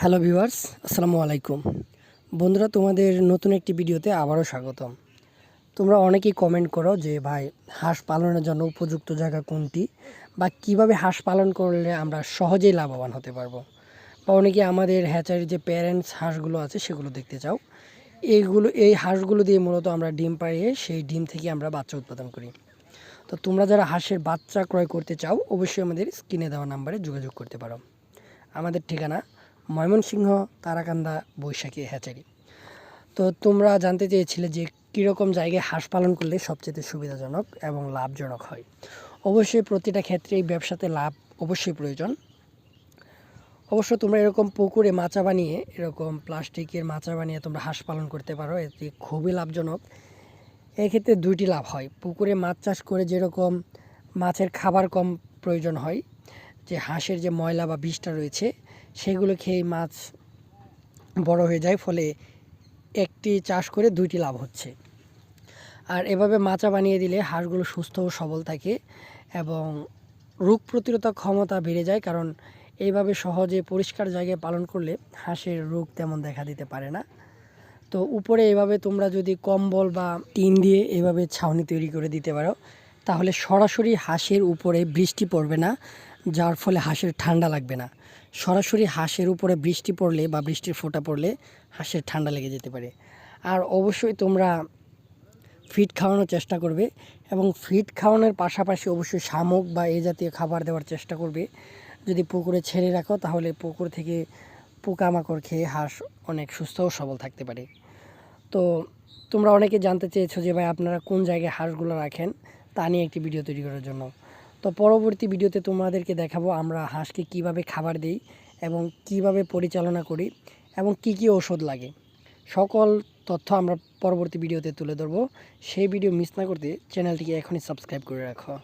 Hello viewers, আসসালামু আলাইকুম। বন্ধুরা, তোমাদের নতুন একটি ভিডিওতে আবারও স্বাগতম। তোমরা অনেকেই কমেন্ট করো যে, ভাই, হাঁস পালনের জন্য উপযুক্ত জায়গা কোনটি? বা কীভাবে হাঁস পালন করলে আমরা সহজেই লাভবান হতে পারব? বা অনেকে আমাদের হ্যাচারির যে প্যারেন্টস হাঁসগুলো আছে, সেগুলো দেখতে চাও। এইগুলো, এই হাঁসগুলো দিয়ে মূলত আমরা ডিম পাড়িয়ে সেই ডিম থেকে আমরা বাচ্চা উৎপাদন করি। তো তোমরা যারা হাঁসের বাচ্চা ক্রয় করতে চাও, অবশ্যই আমাদের স্ক্রিনে দেওয়া নাম্বারে যোগাযোগ করতে পারো। আমাদের ঠিকানা ময়মনসিংহ, তারাকান্দা, বৈশাখী, হ্যাচারি। তো তোমরা জানতে চেয়েছিলে যে কীরকম জায়গায় হাঁস পালন করলে সবচেয়ে সুবিধাজনক এবং লাভজনক হয়। অবশ্যই প্রতিটা ক্ষেত্রে এই ব্যবসাতে লাভ অবশ্যই প্রয়োজন। অবশ্য তোমরা এরকম পুকুরে মাচা বানিয়ে, এরকম প্লাস্টিকের মাচা বানিয়ে তোমরা হাঁস পালন করতে পারো, এতে খুবই লাভজনক। এক্ষেত্রে দুইটি লাভ হয়। পুকুরে মাছ চাষ করে যেরকম মাছের খাবার কম প্রয়োজন হয় যে হাঁসের যে ময়লা বা বিষটা রয়েছে, সেগুলো খেয়ে মাছ বড় হয়ে যায়, ফলে একটি চাষ করে দুইটি লাভ হচ্ছে। আর এভাবে মাচা বানিয়ে দিলে হাঁসগুলো সুস্থ ও সবল থাকে এবং রোগ প্রতিরোধক ক্ষমতা বেড়ে যায়, কারণ এইভাবে সহজে পরিষ্কার জায়গায় পালন করলে হাঁসের রোগ তেমন দেখা দিতে পারে না। তো উপরে এভাবে তোমরা যদি কম্বল বা টিন দিয়ে এভাবে ছাউনি তৈরি করে দিতে পারো, তাহলে সরাসরি হাঁসের উপরে বৃষ্টি পড়বে না। যার ফলে হাঁসের ঠান্ডা লাগবে না। সরাসরি হাঁসের উপরে বৃষ্টি পড়লে বা বৃষ্টির ফোঁটা পড়লে হাঁসের ঠান্ডা লেগে যেতে পারে। আর অবশ্যই তোমরা ফিড খাওয়ানোর চেষ্টা করবে এবং ফিড খাওয়ানোর পাশাপাশি অবশ্যই শামুক বা এই জাতীয় খাবার দেওয়ার চেষ্টা করবে। যদি পুকুরে ছেড়ে রাখো, তাহলে পুকুর থেকে পোকামাকড় খেয়ে হাঁস অনেক সুস্থ ও সবল থাকতে পারে। তো তোমরা অনেকে জানতে চেয়েছো যে ভাই আপনারা কোন জায়গায় হাঁসগুলো রাখেন? তা নিয়ে একটি ভিডিও তৈরি করার জন্য। তো পরবর্তী ভিডিওতে তোমাদেরকে দেখাবো আমরা হাঁসকে কীভাবে খাবার দিই এবং কীভাবে পরিচালনা করি এবং কি কি ওষুধ লাগে। সকল তথ্য আমরা পরবর্তী ভিডিওতে তুলে ধরবো। সেই ভিডিও মিস না করতে চ্যানেলটিকে এখনই সাবস্ক্রাইব করে রাখো।